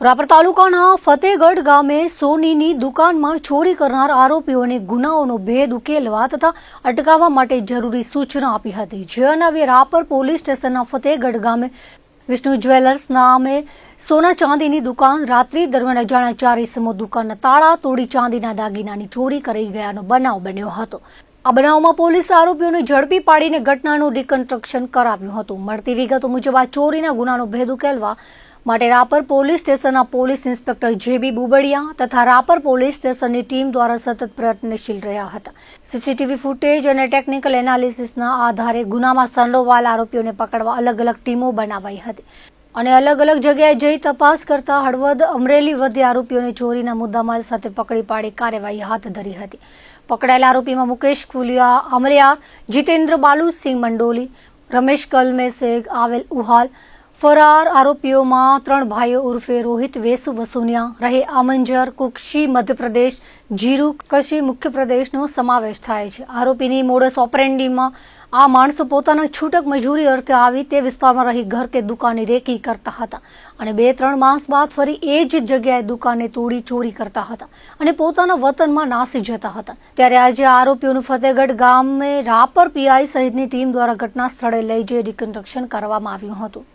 રાપર તાલુકાના ફતેગઢ ગામે સોનીની દુકાનમાં ચોરી કરનાર આરોપીઓને ગુનાઓનો ભેદ ઉકેલવા તથા અટકાવવા માટે જરૂરી સૂચના આપી હતી. જે અન્વયે રાપર પોલીસ સ્ટેશનના ફતેગઢ ગામે વિષ્ણુ જ્વેલર્સ નામે સોના ચાંદીની દુકાન રાત્રિ દરમિયાન અજાણ્યા ચાર ઇસમો દુકાનના તાળા તોડી ચાંદીના દાગીનાની ચોરી કરી ગયાનો બનાવ બન્યો હતો. આ બનાવમાં પોલીસ આરોપીઓને ઝડપી પાડીને ઘટનાનું રિકન્સ્ટ્રક્શન કરાવ્યું હતું. મળતી વિગતો મુજબ આ ચોરીના ગુનાનો ભેદ ઉકેલવા માટે રાપર પોલીસ સ્ટેશનના police inspector J B Bubadiya તથા રાપર પોલીસ સ્ટેશનની ટીમ દ્વારા સતત પ્રયત્નશીલ રહ્યા હતા. સીસીટીવી ફૂટેજ અને ટેકનિકલ એનાલિસિસના આધારે ગુનામાં સંડોવાયેલ આરોપીઓને પકડવા અલગ અલગ ટીમો બનાવાઈ હતી. અને અલગ અલગ જગ્યાએ જઈ તપાસ કરતા હળવદ અમરેલી વધી આરોપીઓને ચોરીના મુદ્દામાલ સાથે પકડી પાડી કાર્યવાહી હાથ ધરી હતી. પકડાયેલા આરોપીમાં મુકેશ કુલિયા, અમલિયા, જીતેન્દ્ર બાલુસિંહ મંડોલી, રમેશ કલમે શેખ આવેલ ઉહાલ ફરાર આરોપીઓમાં ત્રણ ભાઈઓ ઉર્ફે રોહિત વેસુ વસુનિયા, રહે આમંજર, કુક્ષી, મધ્યપ્રદેશ, જીરુ કશી મુખ્યપ્રદેશનો સમાવેશ થાય છે. આરોપીની મોડસ ઓપરેન્ડીમાં આ માણસો પોતાના છૂટક મજૂરી અર્થે આવી તે વિસ્તારમાં રહી ઘર કે દુકાની રેકી કરતા હતા અને બે ત્રણ માસ બાદ ફરી એ જ જગ્યાએ દુકાને તોડી ચોરી કરતા હતા અને પોતાના વતનમાં નાસી જતા હતા. ત્યારે આજે આરોપીઓનું ફતેહગઢ ગામે રાપર પીઆઈ સહિતની ટીમ દ્વારા ઘટના સ્થળે લઈ જઈ રિકન્સ્ટ્રક્શન કરવામાં આવ્યું હતું.